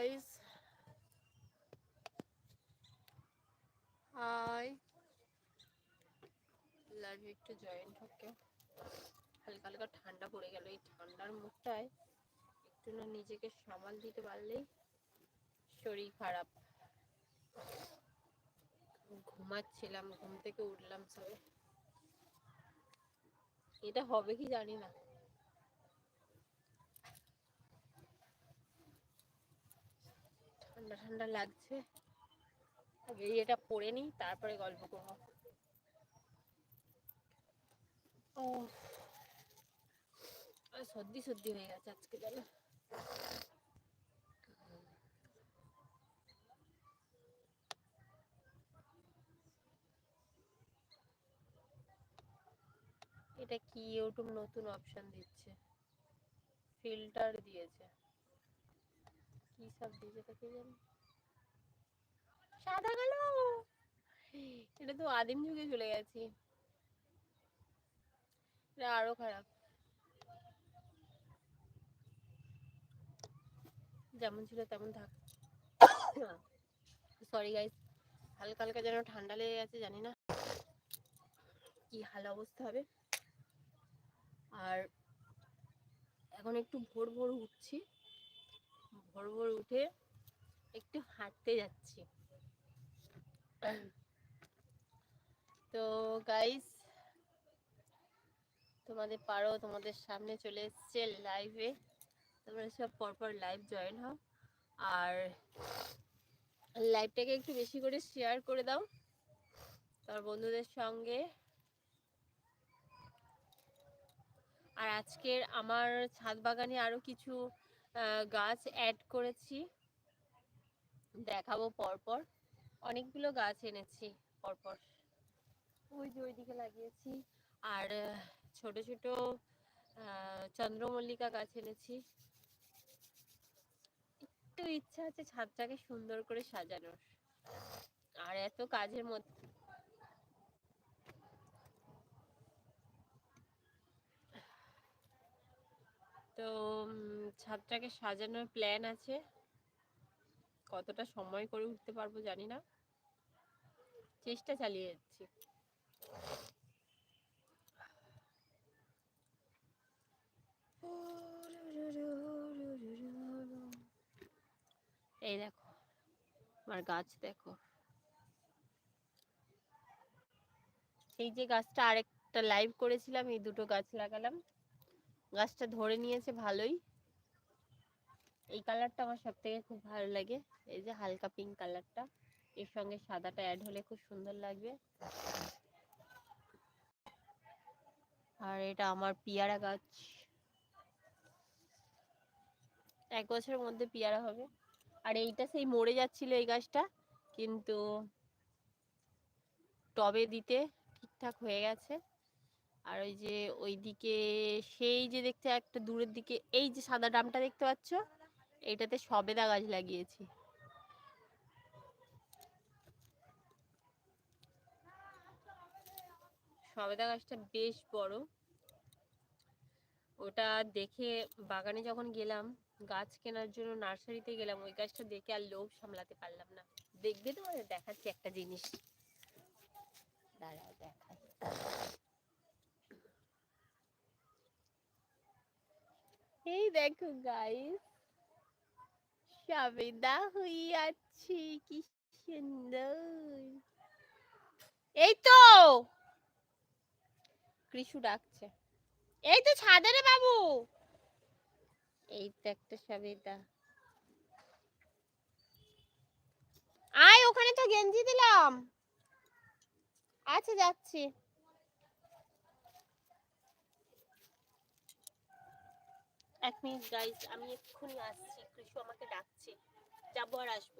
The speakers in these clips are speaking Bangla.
guys. Hi. লাইভ একটু জয়েন্ট হোক হালকা হালকা ঠান্ডা পড়ে গেল এই ঠান্ডার মুখটায় একটু না নিজেকে সামাল দিতে পারলেই শরীর খারাপ। ঘুমাচ্ছিলাম, ঘুম থেকে উঠলাম সবে। এটা হবে কি জানি না। ঠান্ডা ঠান্ডা লাগছে। আগে এটা পরে নিই, তারপরে গল্প করব। ও। সর্দি সর্দি হয়ে গেছে আজকে জানো এটা কি? ইউটিউব নতুন অপশন দিচ্ছে। ফিল্টার দিয়েছে। কি সব দিয়েছে তা কে জানি? সাদা কালো! এটা তো আদিম যুগে চলে গেছি। এটা আরও খারাপ। যেমন ছিল তেমন থাক। সরি গাইস হালকা হালকা যেন ঠান্ডা লেগে গেছে, জানি না কি হাল অবস্থা হবে। আর এখন একটু ভোর ভোর উঠছি। ভোর ভোর উঠে একটু হাঁটতে যাচ্ছি। তো গাইস তোমাদের পারো, তোমাদের সামনে চলে এসছে লাইভে তোমরা সব পরপর লাইভ জয়েন হও। আর লাইভটাকে একটু বেশি করে শেয়ার করে দাও। তোমার বন্ধুদের সঙ্গে। আর আজকের আমার ছাদ বাগানে আরও কিছু গাছ অ্যাড করেছি। দেখাবো পরপর। অনেকগুলো গাছ এনেছি পরপর। ওই যে ওইদিকে লাগিয়েছি। আর ছোট ছোট চন্দ্রমল্লিকা গাছ এনেছি। একটু ইচ্ছা আছে ছাদটাকে সুন্দর করে সাজানোর। আর এত কাজের মধ্যে তো ছাদটাকে সাজানোর প্ল্যান আছে। কতটা সময় করে উঠতে পারব জানি না। চেষ্টা চালিয়ে যাচ্ছি। এই দেখো, আমার গাছ দেখো। এই যে গাছটা আরেকটা লাইভ করেছিলাম, এই দুটো গাছ লাগালাম। গাছটা ধরে নিয়েছে ভালোই। এই কালারটা আমার সব থেকে খুব ভালো লাগে। এই যে হালকা পিঙ্ক কালারটা। এর সঙ্গে সাদাটা অ্যাড হলে খুব সুন্দর লাগবে। আর এটা আমার পিয়ারা গাছ। এক বছরের মধ্যে পিয়ারা হবে। আর এইটা সেই মরে যাচ্ছিল এই গাছটা। কিন্তু টবে দিতে ঠিকঠাক হয়ে গেছে। আর ওই যে ওইদিকে সেই যে দেখতে একটা দূরের দিকে, এই যে সাদা ডামটা দেখতে পাচ্ছ এইটাতে সবেদা গাছ লাগিয়েছি। সবেদা গাছটা বেশ বড়। ওটা দেখে বাগানে যখন গেলাম, গাছ কেনার জন্য নার্সারিতে গেলাম, ওই গাছটা দেখে আর লোভ সামলাতে পারলাম না। দেখবে তো দেখাচ্ছি একটা জিনিস। দাঁড়াও, দেখাই। এই দেখো গাইস সবেদা হয়ে আছে, কি সুন্দর। এই তো! কৃষু ডাকছে। এই তো ছাদে রে বাবু! এই তো একটা সবেদা আয়, ওখানে তো গেঞ্জি দিলাম। আচ্ছা যাচ্ছি। এক মিনিট গাইজ আমি এক্ষুনি আসছি কৃষু আমাকে ডাকছে। যাব আর আসব।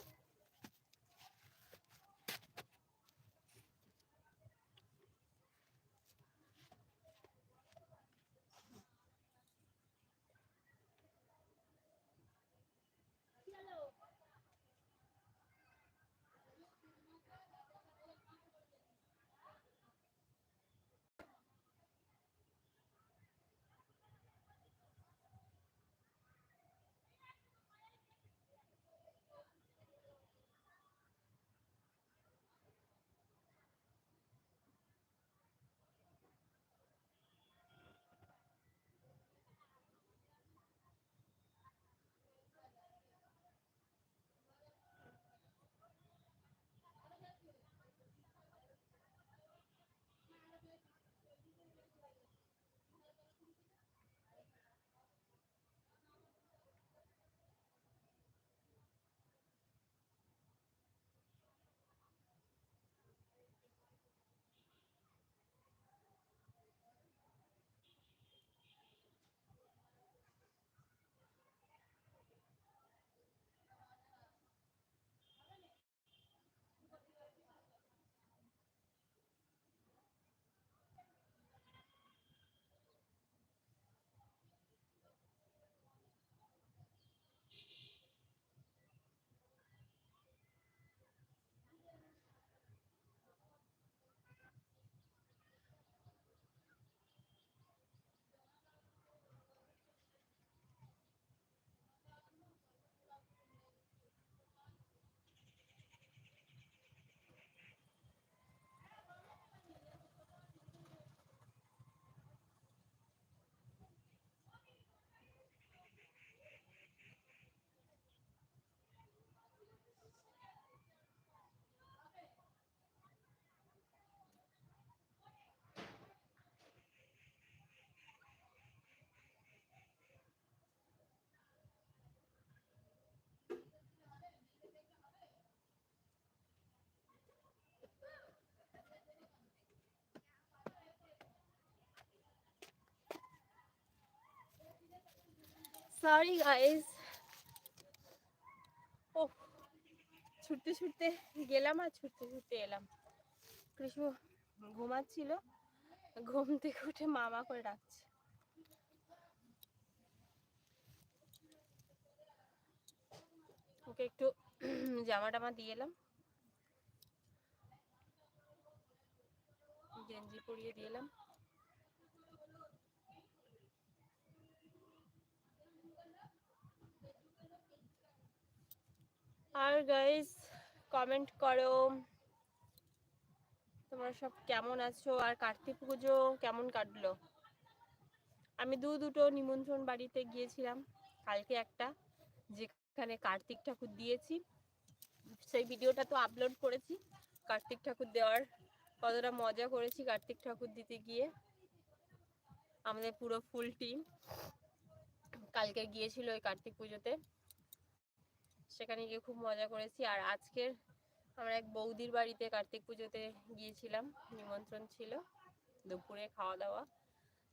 সরি গাইস ও ছুটতে ছুটতে গেলাম আর ছুটতে ছুটতে এলাম। কৃষ্ণ ঘুমাচ্ছিল। ঘুম থেকে উঠে মামা করে ডাকছে। ওকে একটু জামা টামা দিয়ে এলাম। গেঞ্জি পরিয়ে দিয়ে এলাম। আর গাইস কমেন্ট করো। তোমরা সব কেমন আছো? আর কার্তিক পুজো কেমন কাটলো? আমি দু দুটো নিমন্ত্রণ বাড়িতে গিয়েছিলাম, কালকে একটা, যেখানে কার্তিক ঠাকুর দিয়েছি। সেই ভিডিওটা তো আপলোড করেছি। কার্তিক ঠাকুর দেওয়ার কতটা মজা করেছি কার্তিক ঠাকুর দিতে গিয়ে। আমাদের পুরো ফুল টিম কালকে গিয়েছিল ওই কার্তিক পুজোতে। সেখানে গিয়ে খুব মজা করেছি। আর আজকের আমরা এক বৌদির বাড়িতে কার্তিক পুজোতে গিয়েছিলাম। নিমন্ত্রণ ছিল। দুপুরে খাওয়া দাওয়া।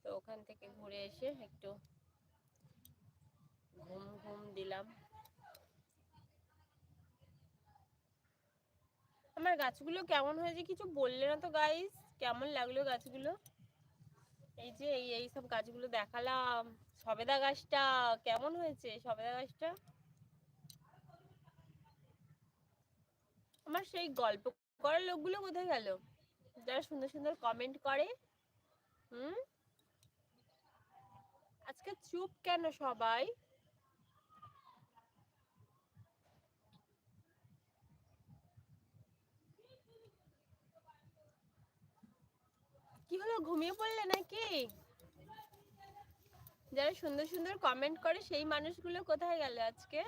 তো ওখান থেকে ঘুরে এসে একটু ঘুম ঘুম দিলাম। আমার গাছগুলো কেমন হয়েছে কিছু বললে না তো গাইস কেমন লাগল গাছগুলো? এই যে এই এই সব গাছগুলো দেখালাম। সবেদা গাছটা কেমন হয়েছে? সবেদা গাছটা? আমার সেই গল্প করার লোকগুলো কোথায় গেল? যারা সুন্দর সুন্দর কমেন্ট করে, হুম? আজকে চুপ কেন সবাই? কি হলো, ঘুমিয়ে পড়লে নাকি? যারা সুন্দর সুন্দর কমেন্ট করে, সেই মানুষগুলো কোথায় গেল আজকে?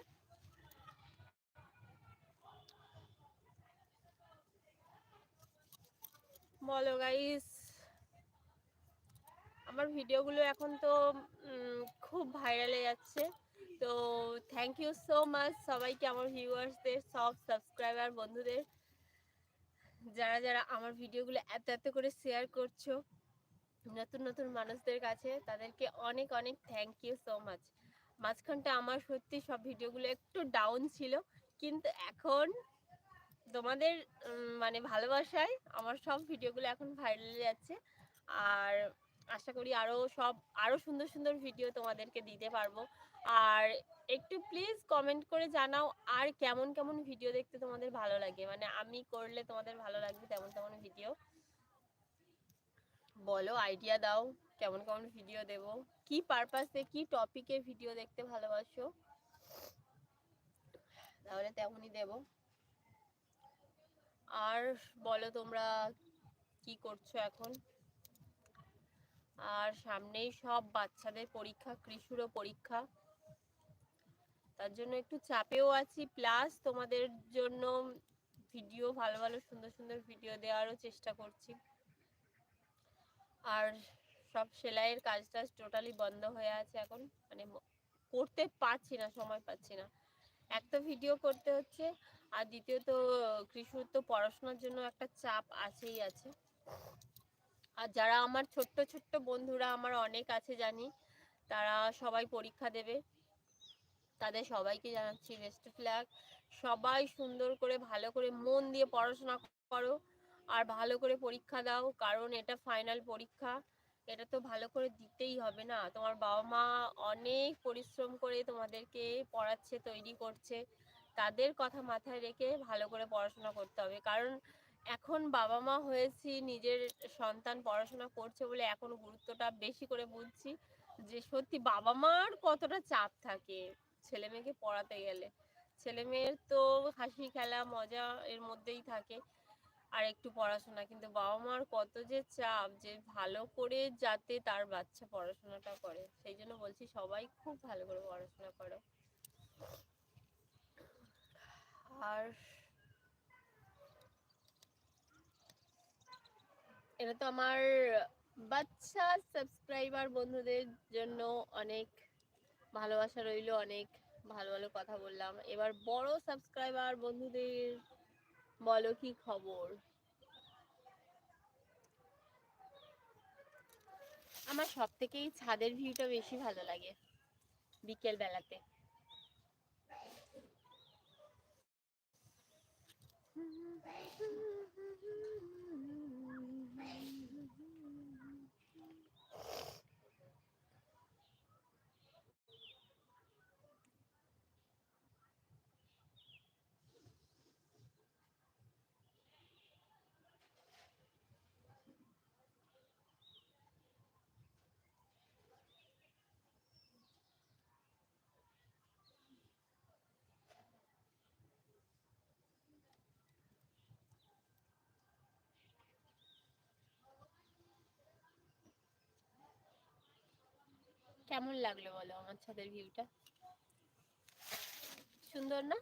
বলো গাইস আমার ভিডিওগুলো এখন তো খুব ভাইরালে যাচ্ছে। তো থ্যাংক ইউ সো মাচ সবাইকে, আমার ভিউয়ার্সদের সব সাবস্ক্রাইবার বন্ধুদের, যারা যারা আমার ভিডিওগুলো এত এত করে শেয়ার করছ, নতুন নতুন মানুষদের কাছে, তাদেরকে অনেক অনেক থ্যাংক ইউ সো মাচ মাঝখানটা আমার সত্যি সব ভিডিওগুলো একটু ডাউন ছিল, কিন্তু এখন তোমাদের মানে ভালোবাসায় আমার সব ভিডিওগুলো এখন ভাইরাল যাচ্ছে। আর আশা করি আরও সব আরও সুন্দর সুন্দর ভিডিও তোমাদেরকে দিতে পারব। আর একটু প্লিজ কমেন্ট করে জানাও আর কেমন কেমন ভিডিও দেখতে তোমাদের ভালো লাগে। মানে আমি করলে তোমাদের ভালো লাগবে তেমন তেমন ভিডিও বলো আইডিয়া দাও, কেমন কেমন ভিডিও দেব? কি পারপাসে কি টপিকে ভিডিও দেখতে ভালোবাসো? তাহলে তেমনই দেব। আর বলো তোমরা কি করছ এখন? আর সামনেই সব বাচ্চাদের পরীক্ষা, কৃষুরও পরীক্ষা। তার জন্য একটু চাপেও আছি। প্লাস তোমাদের জন্য ভিডিও ভালো ভালো, সুন্দর সুন্দর ভিডিও দেওয়ারও চেষ্টা করছি। আর সব সেলাইয়ের কাজ টাজ টোটালি বন্ধ হয়ে আছে এখন। মানে করতে পারছি না, সময় পাচ্ছি না। এক তো ভিডিও করতে হচ্ছে। আর দ্বিতীয়ত, কৃষুর তো পড়াশোনার জন্য একটা চাপ আছেই আছে। আর যারা আমার ছোট্ট ছোট্ট বন্ধুরা, আমার অনেক আছে জানি, তারা সবাই পরীক্ষা দেবে। তাদের সবাইকে জানাচ্ছি বেস্ট ফ্ল্যাগ সবাই সুন্দর করে, ভালো করে মন দিয়ে পড়াশোনা করো। আর ভালো করে পরীক্ষা দাও, কারণ এটা ফাইনাল পরীক্ষা। এটা তো ভালো করে দিতেই হবে না। তোমার বাবা মা অনেক পরিশ্রম করে তোমাদেরকে পড়াচ্ছে, তৈরি করছে। তাদের কথা মাথায় রেখে ভালো করে পড়াশোনা করতে হবে। কারণ এখন বাবা মা হয়েছি, নিজের সন্তান পড়াশোনা করছে বলে এখন গুরুত্বটা বেশি করে বুঝছি যে সত্যি বাবা মার কতটা চাপ থাকে ছেলে মেয়েকে পড়াতে গেলে। ছেলে মেয়ের তো হাসি, খেলা, মজা এর মধ্যেই থাকে আর একটু পড়াশোনা। কিন্তু বাবা মার কত যে চাপ যে ভালো করে যাতে তার বাচ্চা পড়াশোনাটা করে। সেই জন্য বলছি সবাই খুব ভালো করে পড়াশোনা করো। আর এটা তো আমার বাচ্চা সাবস্ক্রাইবার বন্ধুদের জন্য অনেক ভালোবাসা রইল, অনেক ভালো ভালো কথা বললাম। এবার বড় সাবস্ক্রাইবার বন্ধুদের বলো কি খবর? আমার সব থেকেই ছাদের ভিউটা বেশি ভালো লাগে বিকেল বেলাতে baby. কেমন লাগল বলো আমার ছাদের ভিউটা সুন্দর না?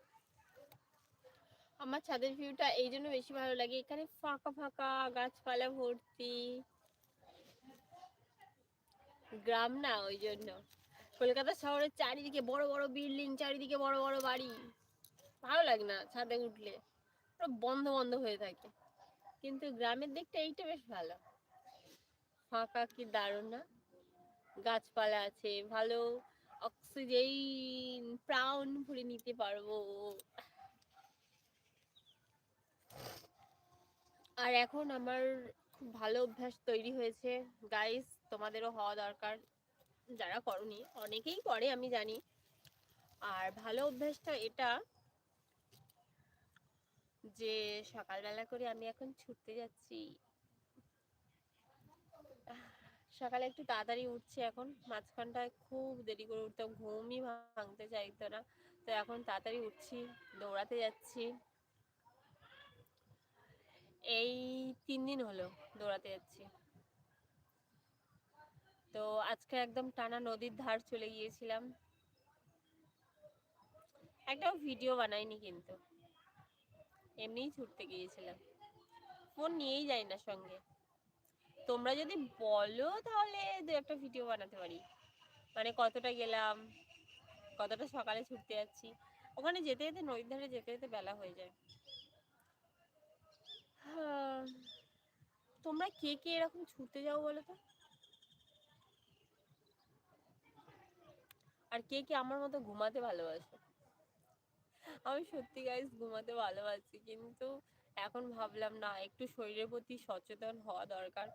আমার ছাদের ভিউটা এই জন্য বেশি ভালো লাগে, এখানে ফাঁকা ফাঁকা গাছপালা ভর্তি। গ্রাম না ওই জন্য। কলকাতা শহরের চারিদিকে বড় বড় বিল্ডিং চারিদিকে বড় বড় বাড়ি। ভালো লাগে না ছাদে উঠলে। বন্ধ বন্ধ হয়ে থাকে। কিন্তু গ্রামের দিকটা এইটা বেশ ভালো। ফাঁকা কি দারুণ না? গাছপালা আছে, ভালো অক্সিজেন, প্রাণ ভরে নিতে পারব। আর এখন আমার খুব ভালো অভ্যাস তৈরি হয়েছে। গাইস তোমাদেরও হওয়া দরকার, যারা করনি, অনেকেই করে, আমি জানি। আর ভালো অভ্যাসটা এটা যে সকালবেলা করে আমি এখন ছুটতে যাচ্ছি। সকালে একটু তাড়াতাড়ি উঠছি এখন। মাঝখানটায় খুব দেরি করে উঠতাম, ঘুমই ভাঙতে চাইতো না। তো এখন তাড়াতাড়ি উঠছি, দৌড়াতে যাচ্ছি। এই তিন দিন হলো দৌড়াতে যাচ্ছি। তো আজকে একদম টানা নদীর ধার চলে গিয়েছিলাম। একটাও ভিডিও বানাইনি কিন্তু। এমনিই ছুটতে গিয়েছিলাম। ফোন নিয়েই যাই না সঙ্গে। তোমরা যদি বলো তাহলে দু একটা ভিডিও বানাতে পারি। মানে কতটা গেলাম কতটা সকালে ছুটতে যাচ্ছি। ওখানে যেতে যেতে নদীর ধারে যেতে যেতে বেলা হয়ে যায়। হ্যাঁ, তোমরা কে কে এরকম ছুটতে যাও বলো তো? আর কে কে আমার মতো ঘুমাতে ভালোবাসো? আমি সত্যি গাইস ঘুমাতে ভালোবাসি কিন্তু এখন ভাবলাম না একটু শরীরের প্রতি সচেতন হওয়া দরকার।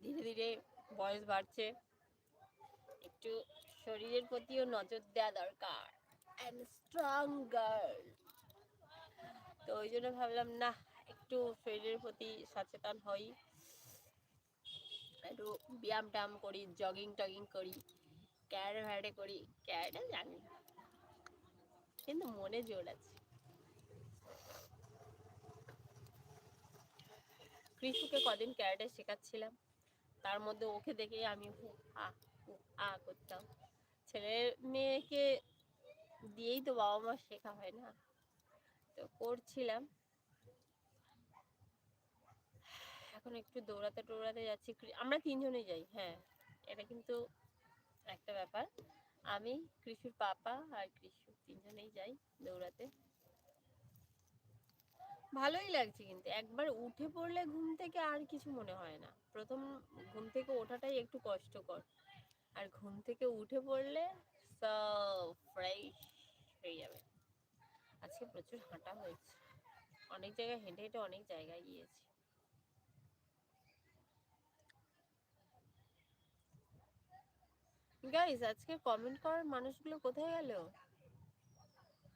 ধীরে ধীরে বয়স বাড়ছে। একটু শরীরের প্রতিও নজর দেওয়া দরকার। অ্যান্ড স্ট্রং গার্ল তো ওই জন্য ভাবলাম, না, একটু শরীরের প্রতি সচেতন হই। একটু ব্যায়াম ট্যায়াম করি জগিং টগিং করি ক্যারে ভ্যারে করি ক্যারেটা জানি কিন্তু মনে জোর আছে। কৃষুকে কদিন ক্যারেটে শেখাচ্ছিলাম। তার মধ্যে ওকে দেখে আমি হু আ হু আ করতাম। ছেলে মেয়েকে দিয়েই তো বাবা মা শেখা হয় না। তো করছিলাম। এখন একটু দৌড়াতে টোড়াতে যাচ্ছি। আমরা তিনজনে যাই হ্যাঁ। এটা কিন্তু একটা ব্যাপার। আমি, কৃষুর পাপা আর কৃষু, তিনজনেই যাই দৌড়াতে। ভালোই লাগছে কিন্তু। একবার উঠে পড়লে ঘুম থেকে আর কিছু মনে হয় না। প্রথম ঘুম থেকে ওঠাটাই একটু কষ্টকর। আর ঘুম থেকে উঠে পড়লে সব ফ্রেশ হয়ে যাবে। আজকে প্রচুর হাঁটা হয়েছে। অনেক জায়গায় হেঁটে হেঁটে অনেক জায়গায় গিয়েছি। গাইজ আজকে কমেন্ট করার মানুষগুলো কোথায় গেল?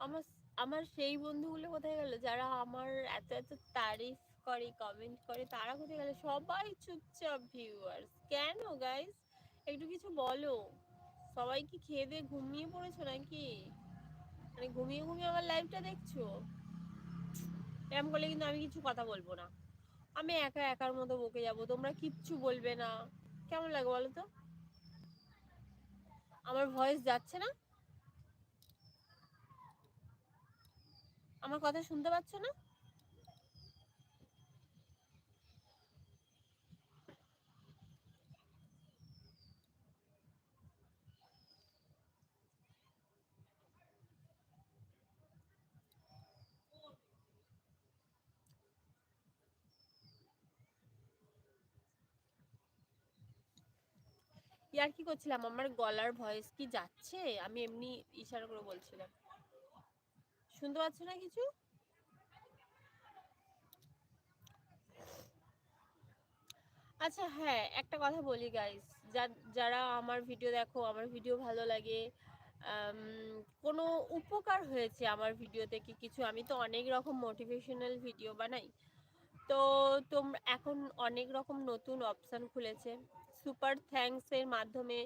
আমার আমার সেই বন্ধুগুলো কোথায় গেল? যারা আমার এত এত তারিফ করে কমেন্ট করে, তারা কোথায় গেল? সবাই চুপচাপ ভিউয়ার্স কেন গাইজ একটু কিছু বলো। সবাই কি খেয়ে দিয়ে ঘুমিয়ে পড়েছো নাকি? মানে ঘুমিয়ে ঘুমিয়ে আমার লাইভটা দেখছ? এরম করলে কিন্তু আমি কিছু কথা বলব না। আমি একা, একার মতো বকে যাব। তোমরা কিচ্ছু বলবে না। কেমন লাগে বলো তো? আমার ভয়েস যাচ্ছে না? আমার কথা শুনতে পাচ্ছ না? ইয়ার কি করছিলাম? আমার গলার ভয়েস কি যাচ্ছে? আমি এমনি ইশারা করে বলছিলাম। শুনতে পাচ্ছ না কিছু? আচ্ছা হ্যাঁ একটা কথা বলি গাইস যারা আমার ভিডিও দেখো, আমার ভিডিও ভালো লাগে কোনো উপকার হয়েছে আমার ভিডিও থেকে কিছু? আমি তো অনেক রকম মোটিভেশনাল ভিডিও বানাই। তো তোমরা এখন অনেক রকম নতুন অপশান খুলেছে। সুপার থ্যাঙ্কস এর মাধ্যমে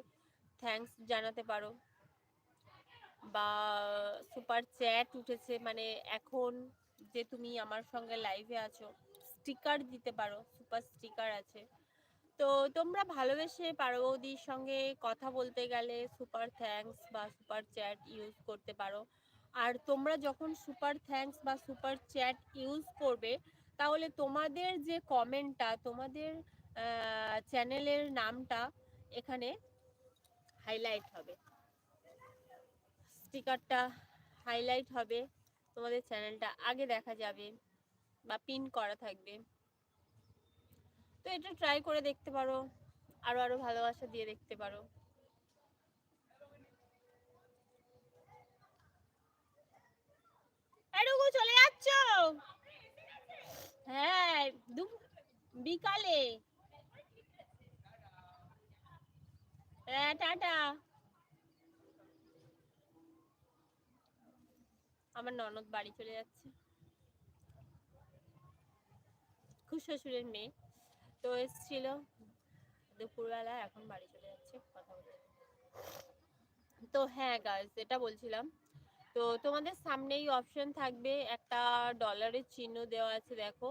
থ্যাঙ্কস জানাতে পারো। বা সুপার চ্যাট উঠেছে মানে এখন যে তুমি আমার সঙ্গে লাইভে আছো স্টিকার দিতে পারো সুপার স্টিকার আছে। তো তোমরা ভালোবেসে পার্বতীর সঙ্গে কথা বলতে গেলে সুপার থ্যাঙ্কস বা সুপার চ্যাট ইউজ করতে পারো। আর তোমরা যখন সুপার থ্যাঙ্কস বা সুপার চ্যাট ইউজ করবে, তাহলে তোমাদের যে কমেন্টটা তোমাদের চ্যানেলের নামটা এখানে হাইলাইট হবে। স্টিকারটা হাইলাইট হবে। তোমাদের চ্যানেলটা আগে দেখা যাবে বা পিন করা থাকবে। তো এটা ট্রাই করে দেখতে পারো। আরও আরও ভালোবাসা দিয়ে দেখতে পারো। চলে যাচ্ছ? হ্যাঁ বিকালে। হ্যাঁ টাটা। আমার ননদ বাড়ি চলে যাচ্ছে। খুব শ্বশুরের মেয়ে। তো এসছিল দুপুরবেলা, এখন বাড়ি চলে যাচ্ছে কথা বলতে। তো হ্যাঁ গাছ এটা বলছিলাম, তো তোমাদের সামনেই অপশন থাকবে একটা ডলারের চিহ্ন দেওয়া আছে, দেখো।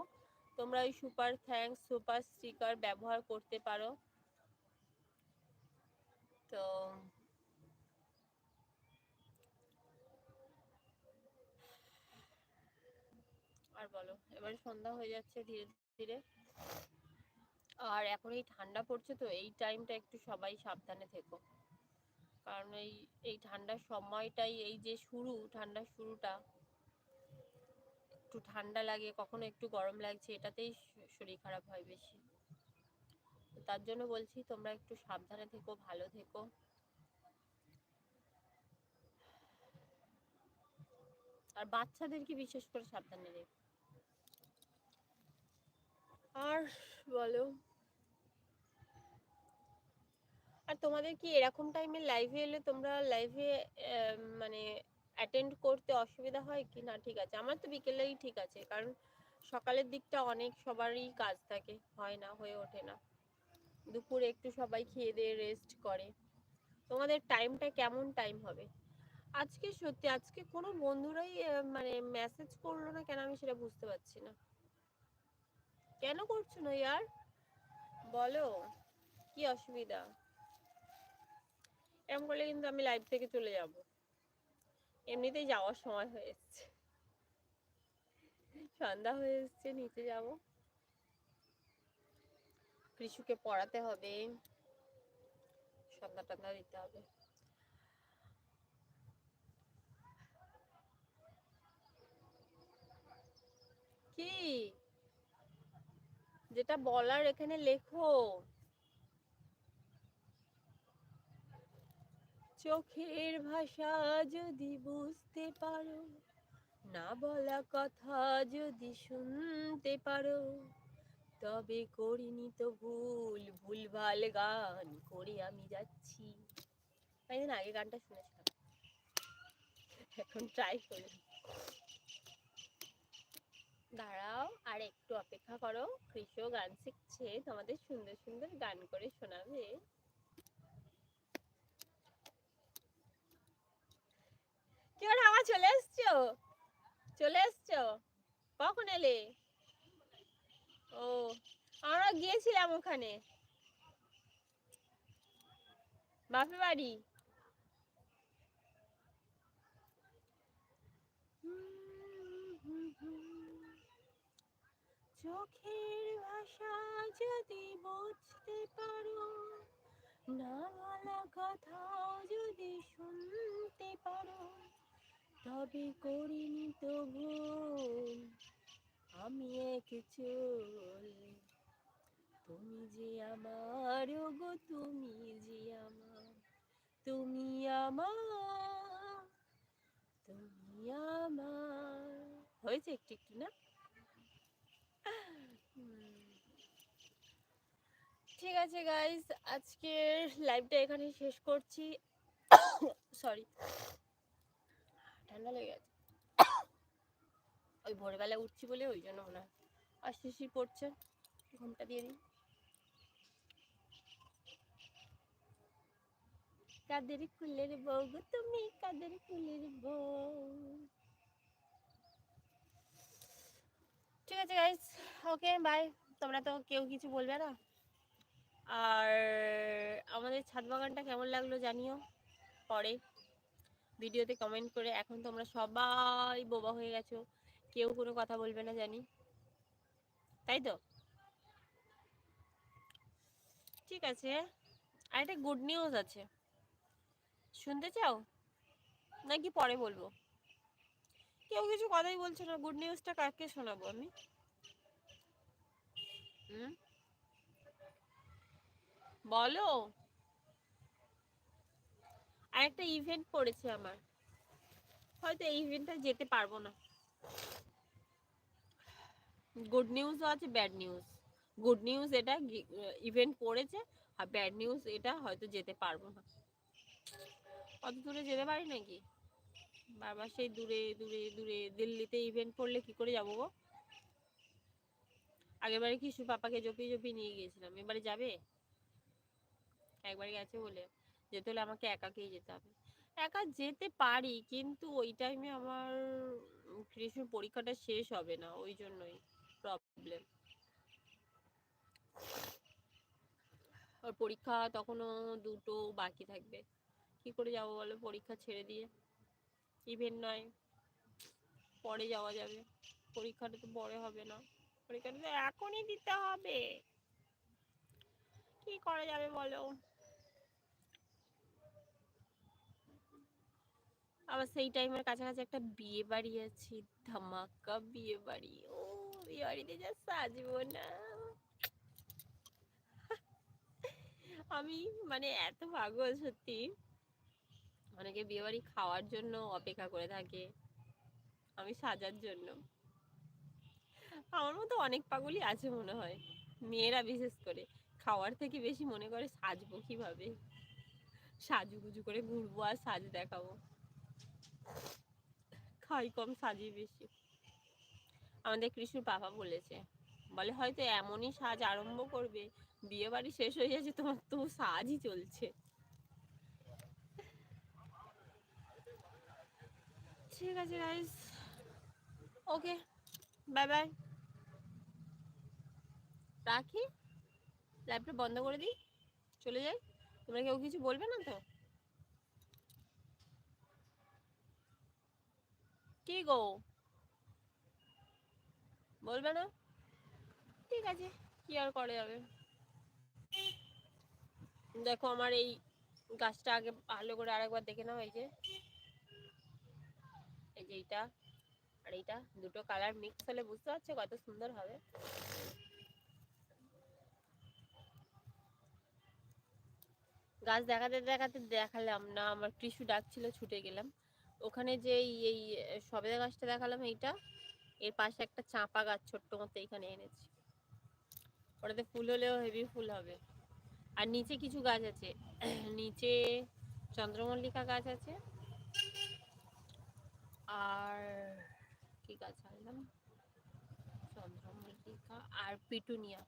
তোমরা ওই সুপার থ্যাঙ্কস সুপার স্টিকার ব্যবহার করতে পারো। তো আর এবারে সন্ধ্যা হয়ে যাচ্ছে ধীরে ধীরে। আর এখন এই ঠান্ডা পড়ছে তো, এই টাইমটা একটু সবাই সাবধানে থেকো। কারণ এই এই ঠান্ডার সময়টাই, এই যে শুরু ঠান্ডার শুরুটা, একটু ঠান্ডা লাগে, কখনো একটু গরম লাগছে, এটাতেই শরীর খারাপ হয় বেশি। তার জন্য বলছি, তোমরা একটু সাবধানে থেকো, ভালো থেকো। আর বাচ্চাদেরকে বিশেষ করে সাবধানে রেখো? আর বলো। আর তোমাদের কি এরকম টাইমে লাইভে এলে তোমরা লাইভে মানে অ্যাটেন্ড করতে অসুবিধা হয় কি? না, ঠিক আছে। আমার তো বিকেলেই ঠিক আছে, কারণ সকালের দিকটা অনেক সবারই কাজ থাকে, হয় না, হয়ে ওঠে না। দুপুরে একটু সবাই খেয়ে দিয়ে রেস্ট করে। তোমাদের টাইমটা কেমন টাইম হবে? আজকে সত্যি, আজকে কোনো বন্ধুরাই মানে মেসেজ করল না কেন আমি সেটা বুঝতে পারছি না। কেন করছ না ইয়ার? বলো, কি অসুবিধা? এরকম করলে কিন্তু আমি লাইভ থেকে চলে যাব। এমনিতেই যাওয়ার সময় হয়ে এসছে। সন্ধ্যা হয়ে এসছে, নিচে যাব। কৃষুকে পড়াতে হবে। সন্ধ্যা টন্ধ্যা দিতে হবে। কি? যেটা বলার এখানে লেখো। চোখের ভাষা যদি বুঝতে পারো, না বলা কথা যদি শুনতে পারো, তবে করিনি তো ভুল, ভুলভাল গান করে আমি যাচ্ছি। তাই আগে গানটা শুনেছিলাম। এখন ট্রাই করি। দাঁড়াও, আর একটু অপেক্ষা করো। কৃষ্ণ গান শিখছে, তোমাদের সুন্দর সুন্দর গান করে শোনাবে। কি আমার চলে এসছো? চলে এসছো? কখন এলে? ও আমরা গিয়েছিলাম ওখানে। বাপের বাড়ি? চোখের ভাষা যদি বুঝতে পারো না বলা কথা যদি শুনতে পারো, তবে করিনি তো ভুল। আমি এক তুমি যে আমার গো, তুমি যে আমার, তুমি আমার তুমি আমার। হয়েছে একটু একটু না? ঠিক আছে গাইস আজকের লাইভটা এখানে শেষ করছি। সরি ঠান্ডা লেগে গেছে। ওই ভোরবেলা উঠছি বলে ওই জন্য মনে হয়। আর শিশির পড়ছে। ঘুমটা দিয়ে দিই। কাদের কুলের বউ গো তুমি? কাদের কুলের বউ? ঠিক আছে গাইস ওকে বাই তোমরা তো কেউ কিছু বলবে না? আর আমাদের ছাদ বাগানটা কেমন লাগল জানিও পরে ভিডিওতে কমেন্ট করে। এখন তোমরা সবাই বোবা হয়ে গেছো, কেউ কোনো কথা বলবে না জানি। তাই তো? ঠিক আছে, আর একটা গুড নিউজ আছে। শুনতে চাও? নাকি পরে বলব? কেউ কিছু কথাই বলছে না গুড নিউজটা কাকে শোনাবো আমি? হুম? বলো। আর একটা ইভেন্ট পড়েছে আমার। হয়তো এই ইভেন্টটা যেতে পারব না। গুড নিউজও আছে ব্যাড নিউজ গুড নিউজ এটা ইভেন্ট পড়েছে, আর ব্যাড নিউজ এটা হয়তো যেতে পারব না। অত দূরে যেতে পারি নাকি? বারবার সেই দূরে দূরে দূরে দিল্লিতে ইভেন্ট পড়লে কি করে যাব গো? আগেরবারে কিছু পাপাকে জপিয়ে জপিয়ে নিয়ে গিয়েছিলাম, এবারে যাবে? একবার গেছে বলে যেতে হলে আমাকে একাকেই যেতে হবে। একা যেতে পারি কিন্তু ওই টাইমে আমার কৃষ্ণ পরীক্ষাটা শেষ হবে না, ওই জন্যই প্রবলেম ওর পরীক্ষা তখনও দুটো বাকি থাকবে। কি করে যাব বলো? পরীক্ষা ছেড়ে দিয়ে। ইভেন্ট নয়। পরে যাওয়া যাবে। পরীক্ষাটা তো পরে হবে না। পরীক্ষাটা তো এখনই দিতে হবে। কি করা যাবে বলো? আবার সেই টাইমের কাছাকাছি একটা বিয়ে বাড়ি আছে, ধামাকা বিয়ে বাড়ি। ও, বিয়ে বাড়িতে যা সাজবো না। আমি মানে এত পাগল সত্যি। অনেকে বিয়ে বাড়ি খাওয়ার জন্য অপেক্ষা করে থাকে, আমি সাজার জন্য। আমার মতো অনেক পাগলই আছে মনে হয়, মেয়েরা বিশেষ করে। খাওয়ার থেকে বেশি মনে করে সাজবো কীভাবে? সাজুগুজু করে ঘুরবো আর সাজ দেখাবো। খাই কম সাজি বেশি। আমাদের কৃষ্ণ বাবা বলেছে, বলে হয়তো এমনই সাজ আরম্ভ করবে বিয়ে বাড়ি শেষ হয়ে যাচ্ছে তোমার তো সাজই চলছে। ঠিক আছে গাইস ওকে বাই বাই রাখি? লাইভটা বন্ধ করে দিই? চলে যাই? তোমরা কেউ কিছু বলবে না তো? কি গো? বলবে না? ঠিক আছে, কি আর করা যাবে? দেখো আমার এই গাছটা আগে ভালো করে আরেকবার দেখে নাও, এই যে। এই যে এইটা আর এইটা, দুটো কালার মিক্স হলে বুঝতে পারছ কত সুন্দর হবে। গাছ দেখাতে দেখাতে দেখালাম না, আমার কৃষু ডাকছিল, ছুটে গেলাম। ওখানে যে এই- সবেদা গাছটা দেখালাম এইটা। এর পাশে একটা চাঁপা গাছ ছোট্ট মতো এইখানে এনেছি। ওটাতে ফুল হলেও হেভি ফুল হবে। আর নিচে কিছু গাছ আছে। নিচে চন্দ্রমল্লিকা গাছ আছে। আর কি গাছ আনলাম? চন্দ্রমল্লিকা আর পিটুনিয়া।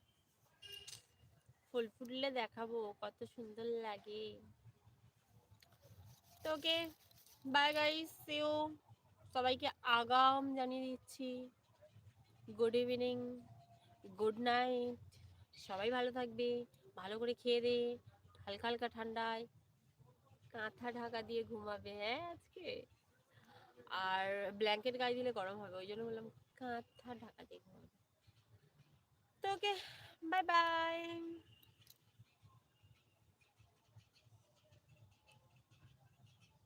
ফুল ফুটলে দেখাবো, কত সুন্দর লাগে। তো ওকে বাই গাইস সেও সবাইকে আগাম জানিয়ে দিচ্ছি। গুড ইভিনিং গুড নাইট সবাই ভালো থাকবে। ভালো করে খেয়ে দে। হালকা হালকা ঠান্ডায় কাঁথা ঢাকা দিয়ে ঘুমাবে। হ্যাঁ আজকে। আর ব্ল্যাঙ্কেট গায়ে দিলে গরম হবে। ওই জন্য বললাম কাঁথা ঢাকা দিয়ে ঘুমাবে। তো ওকে বাই বাই